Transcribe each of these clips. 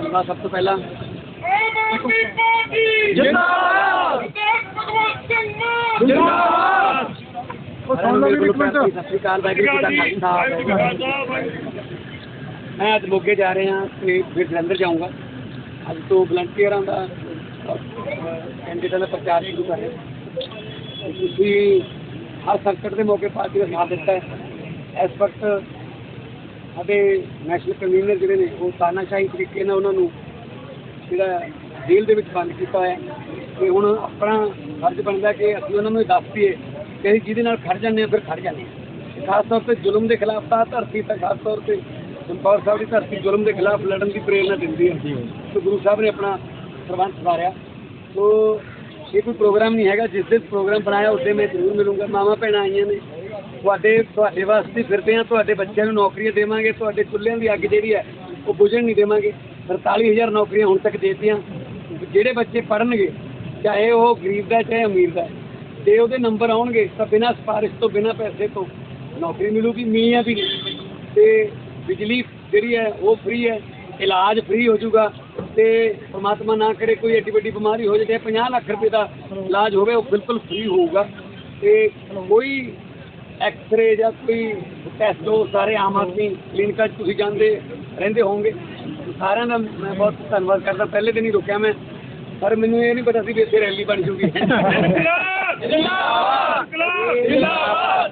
ਧੰਨਵਾਦ ਸਭ ਤੋਂ ਪਹਿਲਾਂ। ਜਿੰਦਾਬਾਦ! ਜਿੰਦਾਬਾਦ! ਉਹ ਸੁਣ ਲਓ ਵੀ ਇੱਕ ਮਿੰਟ। ਸਤਿ ਸ਼੍ਰੀ ਅਕਾਲ ਵਾਹਿਗੁਰੂ ਜੀ ਦਾ ਖਾਲਸਾ ਮੈਂ ਅੱਜ ਮੋਗੇ ਜਾ ਰਿਹਾ ਤੇ ਫਿਰ ਜਲੰਧਰ ਜਾਊਂਗਾ। ਅੱਜ ਤੋਂ ਵਲੰਟੀਅਰਾਂ ਦਾ ਕੈਂਡੀਡੇਟਾਂ ਦਾ ਪ੍ਰਚਾਰ ਸ਼ੁਰੂ ਕਰ ਰਹੇ। ਤੁਸੀਂ ਹਰ ਸੰਕਟ ਦੇ ਮੌਕੇ ਪਾਰਟੀ ਦਾ ਸਾਥ ਦਿੱਤਾ ਹੈ। ਇਸ ਵਕਤ ਸਾਡੇ ਨੈਸ਼ਨਲ ਕਨਵੀਨਰ ਜਿਹੜੇ ਨੇ ਉਹ ਤਾਨਾਸ਼ਾਹੀ ਤਰੀਕੇ ਨਾਲ ਉਹਨਾਂ ਨੂੰ ਜਿਹੜਾ ਜੇਲ੍ਹ ਦੇ ਵਿੱਚ ਬੰਦ ਕੀਤਾ ਹੋਇਆ ਹੈ। ਤੇ ਹੁਣ ਆਪਣਾ ਫਰਜ਼ ਬਣਦਾ ਕਿ ਅਸੀਂ ਉਹਨਾਂ ਨੂੰ ਦੱਸ ਦਈਏ ਕਿ ਅਸੀਂ ਜਿਹਦੇ ਨਾਲ ਖੜ ਜਾਂਦੇ ਹਾਂ ਫਿਰ ਖੜ ਜਾਂਦੇ ਹਾਂ। ਤੇ ਖਾਸ ਤੌਰ ਤੇ ਜ਼ੁਲਮ ਦੇ ਖਿਲਾਫ ਤਾਂ ਧਰਤੀ ਤਾਂ ਖਾਸ ਤੌਰ ਤੇ ਚਮਕੌਰ ਸਾਹਿਬ ਦੀ ਧਰਤੀ ਜ਼ੁਲਮ ਦੇ ਖਿਲਾਫ ਲੜਨ ਦੀ ਪ੍ਰੇਰਨਾ ਦਿੰਦੀ ਹੈ। ਤੇ ਗੁਰੂ ਸਾਹਿਬ ਨੇ ਆਪਣਾ ਸਰਬੰਸ ਸਵਾਰਿਆ। ਸੋ ਇਹ ਕੋਈ ਪ੍ਰੋਗਰਾਮ ਨਹੀਂ ਹੈਗਾ। ਜਿਸ ਦਿਨ ਪ੍ਰੋਗਰਾਮ ਬਣਾਇਆ ਉਸ ਦਿਨ ਮੈਂ ਜ਼ਰੂਰ ਮਿਲੂੰਗਾ। ਮਾਵਾਂ ਭੈਣਾਂ ਆਈਆਂ ਨੇ। ਤੁਹਾਡੇ ਤੁਹਾਡੇ ਵਾਸਤੇ ਫਿਰਦੇ ਆ ਤੁਹਾਡੇ ਬੱਚਿਆਂ ਨੂੰ ਨੌਕਰੀਆਂ ਦੇਵਾਂਗੇ, ਤੁਹਾਡੇ ਚੁੱਲ੍ਹਿਆਂ ਦੀ ਅੱਗ ਜਿਹੜੀ ਹੈ, ਉਹ ਬੁਝਣ ਨਹੀਂ ਦੇਵਾਂਗੇ। 43000 ਨੌਕਰੀਆਂ ਹੁਣ ਤੱਕ ਦੇਤੀਆਂ। ਜਿਹੜੇ ਬੱਚੇ ਪੜਨਗੇ ਚਾਹੇ ਉਹ ਗਰੀਬ ਦਾ ਚਾਹੇ ਅਮੀਰ ਦਾ ਤੇ ਉਹਦੇ ਨੰਬਰ ਆਉਣਗੇ, ਤਾਂ ਬਿਨਾਂ ਸਿਫਾਰਿਸ਼ ਤੋਂ, ਬਿਨਾਂ ਪੈਸੇ ਤੋਂ ਨੌਕਰੀ ਮਿਲੂਗੀ ਮੀਆਂ ਵੀ ਨਹੀਂ। ਤੇ ਬਿਜਲੀ ਜਿਹੜੀ ਹੈ, ਉਹ ਫ੍ਰੀ ਹੈ, ਇਲਾਜ ਫ੍ਰੀ ਹੋ ਜਾਊਗਾ ਤੇ ਪਰਮਾਤਮਾ ਨਾ ਕਰੇ ਕੋਈ ਐਡੀ ਵੱਡੀ ਬਿਮਾਰੀ ਹੋ ਜਾਵੇ 50 ਲੱਖ ਰੁਪਏ ਦਾ ਇਲਾਜ ਹੋਵੇ, ਉਹ ਬਿਲਕੁਲ ਫ੍ਰੀ ਹੋਊਗਾ। ਤੇ ਕੋਈ ਐਕਸ-ਰੇ ਜਾਂ ਕੋਈ ਟੈਸਟ ਉਹ ਸਾਰੇ ਆਮ ਆਦਮੀ ਕਲੀਨਿਕਾਂ 'ਚ ਤੁਸੀਂ ਜਾਂਦੇ ਰਹਿੰਦੇ ਹੋਵੋਗੇ। ਸਾਰਿਆਂ ਦਾ ਮੈਂ ਬਹੁਤ ਧੰਨਵਾਦ ਕਰਦਾ। ਪਹਿਲੇ ਦਿਨ ਹੀ ਰੁਕਿਆ ਮੈਂ। ਪਰ ਮੈਨੂੰ ਇਹ ਨਹੀਂ ਪਤਾ ਸੀ ਵੀ ਇੱਥੇ ਰੈਲੀ ਬਣ ਜੂਗੀ।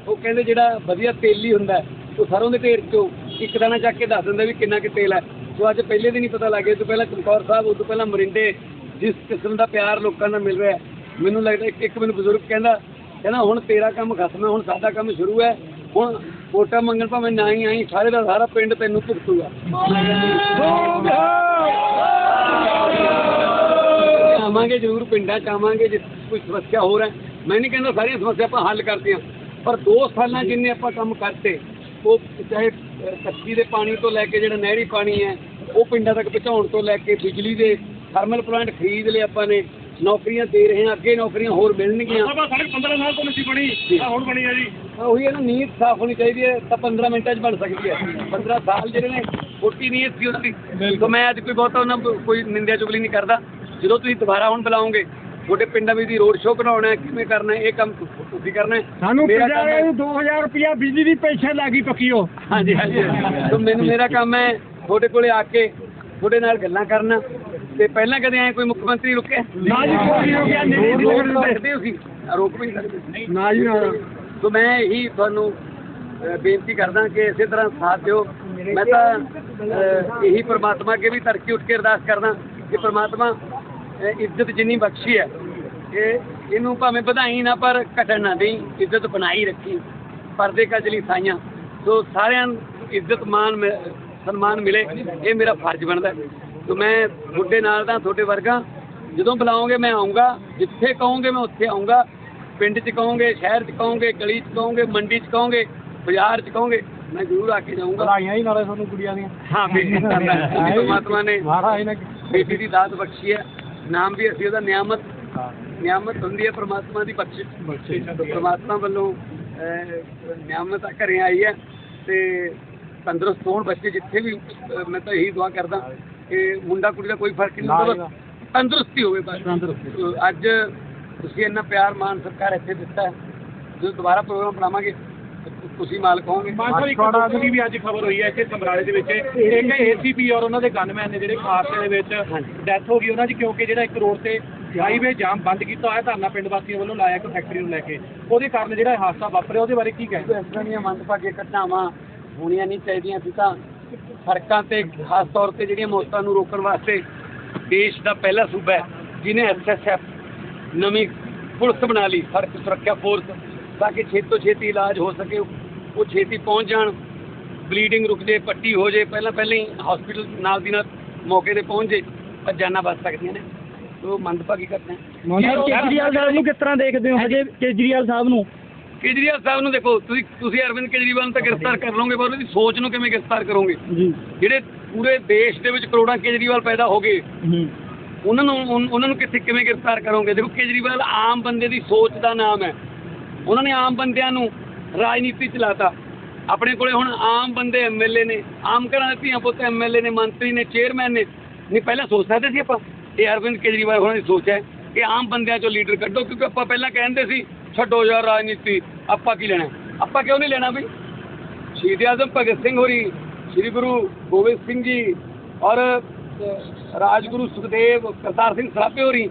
ਉਹ ਕਹਿੰਦੇ ਜਿਹੜਾ ਵਧੀਆ ਤੇਲੀ ਹੁੰਦਾ ਹੈ, ਉਹ ਸਰੋਂ ਦੇ ਢੇਰ ਚੋਂ ਇੱਕ ਦਾਣਾ ਚੱਕ ਕੇ ਦੱਸ ਦਿੰਦਾ ਵੀ ਕਿੰਨਾ ਕਿ ਤੇਲ ਹੈ। ਸੋ ਅੱਜ ਪਹਿਲੇ ਦਿਨ ਹੀ ਪਤਾ ਲੱਗ ਗਿਆ। ਤੋਂ ਪਹਿਲਾਂ ਚਮਕੌਰ ਸਾਹਿਬ ਉਸ ਤੋਂ ਪਹਿਲਾਂ ਮਰਿੰਡੇ ਜਿਸ ਕਿਸਮ ਦਾ ਪਿਆਰ ਲੋਕਾਂ ਦਾ ਮਿਲ ਰਿਹਾ ਹੈ, ਮੈਨੂੰ ਲੱਗਦਾ ਇੱਕ ਇੱਕ ਮੈਨੂੰ ਬਜ਼ੁਰਗ ਕਹਿੰਦਾ ਕਹਿੰਦਾ ਹੁਣ ਤੇਰਾ ਕੰਮ ਖਤਮ ਹੈ, ਹੁਣ ਸਾਡਾ ਕੰਮ ਸ਼ੁਰੂ ਹੈ। ਹੁਣ ਵੋਟਾਂ ਮੰਗਣ ਭਾਵੇਂ ਨਾ ਹੀ ਆਈ, ਸਾਰੇ ਦਾ ਸਾਰਾ ਪਿੰਡ ਤੈਨੂੰ ਭੁਗਤੂਗਾ। ਆਵਾਂਗੇ ਜ਼ਰੂਰ ਪਿੰਡਾਂ ਚ ਆਵਾਂਗੇ, ਜੇ ਕੋਈ ਸਮੱਸਿਆ ਹੋ ਹੈ। ਮੈਂ ਨਹੀਂ ਕਹਿੰਦਾ ਸਾਰੀਆਂ ਸਮੱਸਿਆ ਆਪਾਂ ਹੱਲ ਕਰਦੇ ਹਾਂ ਪਰ ਦੋ ਸਾਲਾਂ ਜਿੰਨੇ ਆਪਾਂ ਕੰਮ ਕਰਤੇ, ਉਹ ਚਾਹੇ ਕੱਚੀ ਦੇ ਪਾਣੀ ਤੋਂ ਲੈ ਕੇ ਜਿਹੜਾ ਨਹਿਰੀ ਪਾਣੀ ਹੈ, ਉਹ ਪਿੰਡਾਂ ਤੱਕ ਪਹੁੰਚਾਉਣ ਤੋਂ ਲੈ ਕੇ ਬਿਜਲੀ ਦੇ ਥਰਮਲ ਪਲਾਂਟ ਖਰੀਦ ਲਏ ਆਪਾਂ ਨੇ ਨੌਕਰੀਆਂ ਦੇ ਰਹੇ ਹਾਂ ਅੱਗੇ ਨੌਕਰੀਆਂ ਹੋਰ ਮਿਲਣਗੀਆਂ। ਸਾਡੇ 15 ਸਾਲ ਤੋਂ ਨਹੀਂ ਬਣੀ ਆਹ ਹੁਣ ਬਣੀ ਆ ਜੀ। ਹਾਂ, ਉਹੀ ਹੈ ਨਾ ਨੀਅਤ ਸਾਫ਼ ਹੋਣੀ ਚਾਹੀਦੀ ਹੈ ਤਾਂ 15 ਮਿੰਟਾਂ 'ਚ ਬਣ ਸਕਦੀ ਹੈ। 15 ਸਾਲ ਜਿਹੜੇ ਨੇ ਛੋਟੀ ਨੀਅਤ ਸੀ ਉਹਨਾਂ ਦੀ। ਤਾਂ ਮੈਂ ਅੱਜ ਕੋਈ ਬਹੁਤਾ ਉਹਨਾਂ ਕੋਈ ਨਿੰਦਿਆ ਚੁਗਲੀ ਨਹੀਂ ਕਰਦਾ। ਜਦੋਂ ਤੁਸੀਂ ਦੁਬਾਰਾ ਹੁਣ ਬੁਲਾਓਗੇ ਤੁਹਾਡੇ ਪਿੰਡਾਂ ਵਿੱਚ ਦੀ ਰੋਡ ਸ਼ੋਅ ਹੈ ਕਿਵੇਂ ਕਰਨਾ ਹੈ ਇਹ ਕੰਮ ਤੁ- ਤੁਸੀਂ ਕਰਨਾ ਹੈ। ਸਾਨੂੰ ਪੰਜਾਹ ਹੈ- ਨੂੰ 2000 ਰੁਪਇਆ ਬਿਜਲੀ ਦੀ ਪੈਨਸ਼ਨ ਲੱਗੀ ਪੱਕੀ ਉਹ। ਹਾਂਜੀ ਹਾਂਜੀ। ਤਾਂ ਮੈਨੂੰ ਮੇਰਾ ਕੰਮ ਹੈ ਤੁਹਾਡੇ ਕੋਲੇ ਆ ਕੇ ਤੁਹਾਡੇ ਨਾਲ ਗੱਲਾਂ ਕਰਨਾ। ਤੇ ਪਹਿਲਾਂ ਕਦੇ ਐ ਕੋਈ ਮੁੱਖ ਮੰਤਰੀ ਰੁਕਿਆ ਨਾ ਜੀ, ਕੋਈ ਨਹੀਂ ਰੁਕਿਆ, ਨਹੀਂ, ਨਹੀਂ ਰੋਕ ਰੁਕਦੇ। ਸਕਦੇ ਹੋ ਸੀ ਰੋਕ ਵੀ ਨਹੀਂ ਸਕਦੇ। ਨਾ ਜੀ ਨਾ। ਸੋ ਮੈਂ ਇਹੀ ਤੁਹਾਨੂੰ ਬੇਨਤੀ ਕਰਦਾ ਕਿ ਇਸੇ ਤਰ੍ਹਾਂ ਸਾਥ ਦਿਓ। ਮੈਂ ਤਾਂ ਇਹੀ ਪ੍ਰਮਾਤਮਾ ਅੱਗੇ ਵੀ ਧਰਤੀ ਉੱਠ ਕੇ ਅਰਦਾਸ ਕਰਦਾ ਕਿ ਪ੍ਰਮਾਤਮਾ ਇੱਜ਼ਤ ਜਿੰਨੀ ਬਖਸ਼ੀ ਹੈ ਇਹ ਇਹਨੂੰ ਭਾਵੇਂ ਵਧਾਈ ਨਾ ਪਰ ਘਟਣ ਨਾ ਦੇਈ ਇੱਜ਼ਤ ਬਣਾਈ ਰੱਖੀ। ਪਰਦੇ ਕਜਲੀ ਸਾਈਆਂ। ਸੋ ਸਾਰਿਆਂ ਨੂੰ ਇੱਜ਼ਤ ਮਾਨ ਸਨਮਾਨ ਮਿਲੇ। ਇਹ ਮੇਰਾ ਫਰਜ਼ ਬਣਦਾ। ਸੋ ਮੈਂ ਤੁਹਾਡੇ ਨਾਲ ਦਾ ਤੁਹਾਡੇ ਵਰਗਾ। ਜਦੋਂ ਬੁਲਾਓਗੇ ਮੈਂ ਆਉਂਗਾ। ਜਿੱਥੇ ਕਹੋਗੇ ਮੈਂ ਉੱਥੇ ਆਉਂਗਾ। ਪਿੰਡ 'ਚ ਕਹੋਗੇ ਸ਼ਹਿਰ 'ਚ ਕਹੋਗੇ ਗਲੀ 'ਚ ਕਹੋਗੇ ਮੰਡੀ 'ਚ ਕਹੋਗੇ ਬਾਜ਼ਾਰ 'ਚ ਕਹੋਗੇ ਮੈਂ ਜ਼ਰੂਰ ਆ ਕੇ ਜਾਊਂਗਾ। ਵਧਾਈਆਂ ਹੀ ਨਾਲੇ ਤੁਹਾਨੂੰ ਕੁੜੀਆਂ ਦੀਆਂ। ਹਾਂ ਬੇਟੀ ਪਰਮਾਤਮਾ ਨੇ ਮਹਾਰਾਜ ਨੇ ਬੇਟੀ ਦੀ ਦਾਤ ਬਖਸ਼ੀ ਹੈ। ਨਾਮ ਵੀ ਅਸੀਂ ਉਹਦਾ ਨਿਆਮਤ। ਨਿਆਮਤ ਹੁੰਦੀ ਹੈ ਪ੍ਰਮਾਤਮਾ ਦੀ ਬਖਸ਼ਿਸ਼। ਤਾਂ ਪ੍ਰਮਾਤਮਾ ਵੱਲੋਂ ਨਿਆਮਤ ਆ ਘਰੇ ਆਈ ਹੈ। ਤੇ ਤੰਦਰੁਸਤ ਹੋਣ ਬੱਚੇ ਜਿੱਥੇ ਵੀ ਮੈਂ ਤਾਂ ਇਹੀ ਦੁਆ ਕਰਦਾ। ਕਿ ਮੁੰਡਾ ਕੁੜੀ ਦਾ ਕੋਈ ਫ਼ਰਕ ਨਹੀਂ ਹੁੰਦਾ ਤੰਦਰੁਸਤੀ ਹੋਵੇ ਬਸ। ਤੰਦਰੁਸਤੀ ਅੱਜ ਤੁਸੀਂ ਇੰਨਾ ਪਿਆਰ ਮਾਨ ਸਤਿਕਾਰ ਇੱਥੇ ਦਿੱਤਾ ਹੈ। ਜਦੋਂ ਦੁਬਾਰਾ ਪ੍ਰੋਗਰਾਮ ਬਣਾਵਾਂਗੇ ਤੁਸੀਂ ਮਾਲਕ ਹੋਵੋਗੇ। ਮਾਸਟਰ ਇੱਕ ਦੂਸਰੀ ਵੀ ਵੀ ਅੱਜ ਖਬਰ ਹੋਈ ਹੈ ਇੱਥੇ ਸਮਰਾਲੇ ਦੇ ਵਿੱਚ। ਇੱਕ ਏਸੀਪੀ ਔਰ ਉਹਨਾਂ ਦੇ ਗਨਮੈਨ ਨੇ ਜਿਹੜੇ ਹਾਦਸੇ ਦੇ ਵਿੱਚ ਡੈਥ ਹੋ ਗਈ ਉਹਨਾਂ ਦੀ ਕਿਉਂਕਿ ਜਿਹੜਾ ਇੱਕ ਰੋਡ ਤੇ ਹਾਈਵੇ ਜਾਮ ਬੰਦ ਕੀਤਾ ਹੋਇਆ ਧਰਨਾ ਪਿੰਡ ਵਾਸੀਆਂ ਵੱਲੋਂ ਲਾਇਆ ਇੱਕ ਫੈਕਟਰੀ ਨੂੰ ਲੈ ਕੇ। ਉਹਦੇ ਕਾਰਨ ਜਿਹੜਾ ਇਹ ਹਾਦਸਾ ਵਾਪਰਿਆ ਉਹਦੇ ਬਾਰੇ ਕੀ ਕਹਿੰਦੇ ਇਸ ਤਰ੍ਹਾਂ ਦੀਆਂ ਮੰਦਭਾਗੇ ਘਟਨਾਵਾਂ ਹੋਣੀਆਂ ਨਹੀਂ ਚਾਹੀਦੀਆਂ ਸੀ ਤਾਂ ਸੜਕਾਂ ਤੇ ਖਾਸ ਤੌਰ ਤੇ ਜਿਹੜੀਆਂ ਮੌਤਾਂ ਨੂੰ ਰੋਕਣ ਵਾਸਤੇ ਦੇਸ਼ ਦਾ ਪਹਿਲਾ ਸੂਬਾ ਹੈ ਜਿਹਨੇ ਐਸਐਸਐਫ ਨਵੀਂ ਪੁਲਿਸ ਬਣਾ ਲਈ ਸੜਕ ਸੁਰੱਖਿਆ ਫੋਰਸ ਤਾਂ ਕਿ ਛੇਤੀ ਤੋਂ ਛੇਤੀ ਇਲਾਜ ਹੋ ਸਕੇ ਉਹ ਛੇਤੀ ਪਹੁੰਚ ਜਾਣ ਬਲੀਡਿੰਗ ਰੁਕ ਜੇ ਪੱਟੀ ਹੋ ਜੇ ਪਹਿਲਾਂ ਪਹਿਲਾਂ ਹੀ ਹਸਪੀਟਲ ਨਾਲ ਦੀ ਨਾਲ ਮੌਕੇ ਤੇ ਪਹੁੰਚ ਜੇ ਤਾਂ ਜਾਨਾਂ ਬਚ ਸਕਦੀਆਂ ਨੇ। ਸੋ ਮੰਦਭਾਗੀ ਘਟਨਾ ਹੈ। ਕੇਜਰੀਵਾਲ ਸਾਹਿਬ ਨੂੰ ਕਿਸ ਤਰ੍ਹਾਂ ਦੇਖਦੇ ਹੋ? ਹਜੇ ਕੇਜਰੀਵਾਲ ਸਾਹਿਬ ਨੂੰ ਕੇਜਰੀਵਾਲ ਸਾਹਿਬ ਨੂੰ ਦੇਖੋ ਤੁਸੀਂ ਤੁਸੀਂ ਅਰਵਿੰਦ ਕੇਜਰੀਵਾਲ ਨੂੰ ਤਾਂ ਗ੍ਰਿਫਤਾਰ ਕਰ ਲਓਗੇ ਪਰ ਉਹਦੀ ਸੋਚ ਨੂੰ ਕਿਵੇਂ ਗ੍ਰਿਫਤਾਰ ਕਰੋਗੇ? ਜਿਹੜੇ ਪੂਰੇ ਦੇਸ਼ ਦੇ ਵਿੱਚ ਕਰੋੜਾਂ ਕੇਜਰੀਵਾਲ ਪੈਦਾ ਹੋ ਗਏ ਉਹਨਾਂ ਨੂੰ ਉਹਨਾਂ ਨੂੰ ਕਿੱਥੇ ਕਿਵੇਂ ਗ੍ਰਿਫਤਾਰ ਕਰੋਗੇ? ਦੇਖੋ ਕੇਜਰੀਵਾਲ ਆਮ ਬੰਦੇ ਦੀ ਸੋਚ ਦਾ ਨਾਮ ਹੈ। ਉਹਨਾਂ ਨੇ ਆਮ ਬੰਦਿਆਂ ਨੂੰ ਰਾਜਨੀਤੀ ਚਲਾਤਾ ਆਪਣੇ ਕੋਲੇ ਹੁਣ ਆਮ ਬੰਦੇ ਐਮਐਲਏ ਨੇ ਆਮ ਘਰਾਂ ਦੇ ਧੀਆਂ ਪੁੱਤ ਐਮਐਲਏ ਨੇ ਮੰਤਰੀ ਨੇ ਚੇਅਰਮੈਨ ਨੇ। ਨਹੀਂ ਪਹਿਲਾਂ ਸੋਚ ਸਕਦੇ ਸੀ ਆਪਾਂ? ਇਹ ਅਰਵਿੰਦ ਕੇਜਰੀਵਾਲ ਹੋਣਾ ਦੀ ਸੋਚ ਹੈ ਕਿ ਆਮ ਬੰਦਿਆਂ ਚੋਂ ਲੀਡਰ ਕੱਢੋ ਕਿਉਂਕਿ ਆਪਾਂ ਪਹਿਲਾਂ ਕਹਿੰਦੇ ਸੀ ਛੱਡੋ ਯਾਰ ਰਾਜਨੀਤੀ, ਆਪਾਂ ਕੀ ਲੈਣਾ? ਆਪਾਂ ਕਿਉਂ ਨਹੀਂ ਲੈਣਾ ਬਈ? ਸ਼ਹੀਦ ਆਜ਼ਮ ਭਗਤ ਸਿੰਘ ਹੋਰੀ, ਸ੍ਰੀ ਗੁਰੂ ਗੋਬਿੰਦ ਸਿੰਘ ਜੀ ਔਰ ਰਾਜਗੁਰੂ ਸੁਖਦੇਵ ਕਰਤਾਰ ਸਿੰਘ ਸਰਾਭੇ ਹੋਰੀ,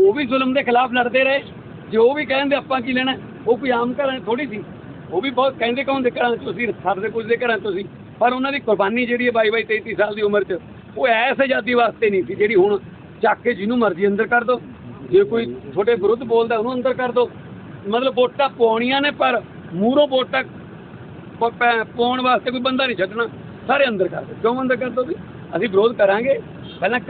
ਉਹ ਵੀ ਜ਼ੁਲਮ ਦੇ ਖਿਲਾਫ ਲੜਦੇ ਰਹੇ। ਜੇ ਉਹ ਵੀ ਕਹਿੰਦੇ ਆਪਾਂ ਕੀ ਲੈਣਾ, ਉਹ ਕੋਈ ਆਮ ਘਰਾਂ ਥੋੜੀ ਸੀ। ਉਹ ਵੀ ਬਹੁਤ ਕਹਿੰਦੇ ਕੌਣ ਦੇ ਘਰਾਂ ਚ ਸੀ ਸਾਡੇ ਕੁਝ ਦੇ ਘਰਾਂ ਤੋਂ ਸੀ। ਪਰ ਉਹਨਾਂ ਦੀ ਕੁਰਬਾਨੀ ਜਿਹੜੀ ਹੈ 22 22 23 ਸਾਲ ਦੀ ਉਮਰ 'ਚ, ਉਹ ਐਸ ਆਜ਼ਾਦੀ ਵਾਸਤੇ ਨਹੀਂ ਸੀ, ਜਿਹੜੀ ਹੁਣ ਚੱਕ ਕੇ ਜਿਹਨੂੰ ਮਰਜ਼ੀ ਅੰਦਰ ਕਰ ਦੋ। ਜੇ ਕੋਈ ਤੁਹਾਡੇ ਵਿਰੁੱਧ ਬੋਲਦਾ, ਉਹਨੂੰ ਅੰਦਰ ਕਰ ਦੋ। ਮਤਲਬ ਵੋਟਾਂ ਪਾਉਣੀਆਂ ਨੇ ਪਰ ਮੂਹਰੋਂ ਵੋਟਾਂ ਪਾਉਣ ਵਾਸਤੇ ਕੋਈ ਬੰਦਾ ਨਹੀਂ ਛੱਡਣਾ। ਸਾਰੇ ਅੰਦਰ ਕਰ ਦੋ ਕਿਉਂ ਅੰਦਰ ਕਰ ਦੋ ਵੀ ਅਸੀਂ ਵਿਰੋਧ ਕਰਾਂਗੇ। ਪਹਿਲਾਂ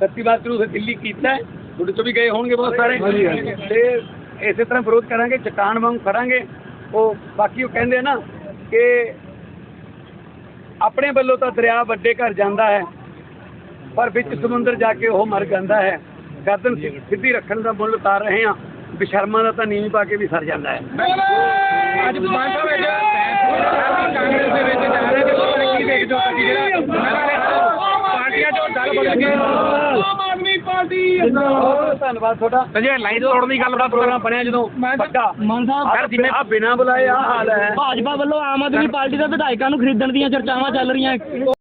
ਸੱਤੀ ਬਾਤ ਨੂੰ ਦਿੱਲੀ ਕੀਤਾ ਹੈ। ਤੁਹਾਡੇ ਤੋਂ ਵੀ ਗਏ ਹੋਣਗੇ ਬਹੁਤ ਸਾਰੇ। ਤੇ ਇਸੇ ਤਰ੍ਹਾਂ ਵਿਰੋਧ ਕਰਾਂਗੇ ਚਟਾਨ ਵਾਂਗ ਖੜਾਂਗੇ ਉਹ ਬਾਕੀ ਉਹ ਕਹਿੰਦੇ ਨਾ ਕਿ ਆਪਣੇ ਵੱਲੋਂ ਤਾਂ ਦਰਿਆ ਵੱਡੇ ਘਰ ਜਾਂਦਾ ਹੈ ਪਰ ਵਿੱਚ ਸਮੁੰਦਰ ਜਾ ਕੇ ਉਹ ਮਰ ਜਾਂਦਾ ਹੈ। ਗਰਦਨ ਸਿੱਧੀ ਰੱਖਣ ਦਾ ਮੁੱਲ ਉਤਾਰ ਰਹੇ ਹਾਂ। ਬਿਸ਼ਰਮਾਂ ਦਾ ਤਾਂ ਨੀਵੀਂ ਪਾ ਕੇ ਵੀ ਸਰ ਜਾਂਦਾ ਹੈ। ਅੱਜ ਮਾਨ ਸਾਹਿਬ ਵਿੱਚ ਕਾਂਗਰਸ ਦੇ ਵਿੱਚ ਜਾ ਰਹੇ ਤੇ ਕੀ ਦੇਖਦੇ ਹੋ ਤੁਸੀਂ ਜਿਹੜਾ ਪਾਰਟੀਆਂ ਚੋਂ ਦਲ ਬਦਲ ਗਏ ਆਮ ਆਦਮੀ ਪਾਰਟੀ ਧੰਨਵਾਦ ਤੁਹਾਡਾ। ਸੰਜੇ ਲਾਈਨ ਤੋੜਨ ਦੀ ਗੱਲ ਬੜਾ ਪ੍ਰੋਗਰਾਮ ਬਣਿਆ ਜਦੋਂ ਪੱਕਾ। ਮਾਨ ਸਾਹਿਬ ਯਾਰ ਜਿਵੇਂ ਆ ਬਿਨਾਂ ਬੁਲਾਏ ਆ ਹਾਲ ਹੈ। ਭਾਜਪਾ ਵੱਲੋਂ ਆਮ ਆਦਮੀ ਪਾਰਟੀ ਦੇ ਵਿਧਾਇਕਾਂ ਨੂੰ ਖਰੀਦਣ ਦੀਆਂ ਚਰਚਾਵਾਂ ਚੱਲ ਰਹੀਆਂ।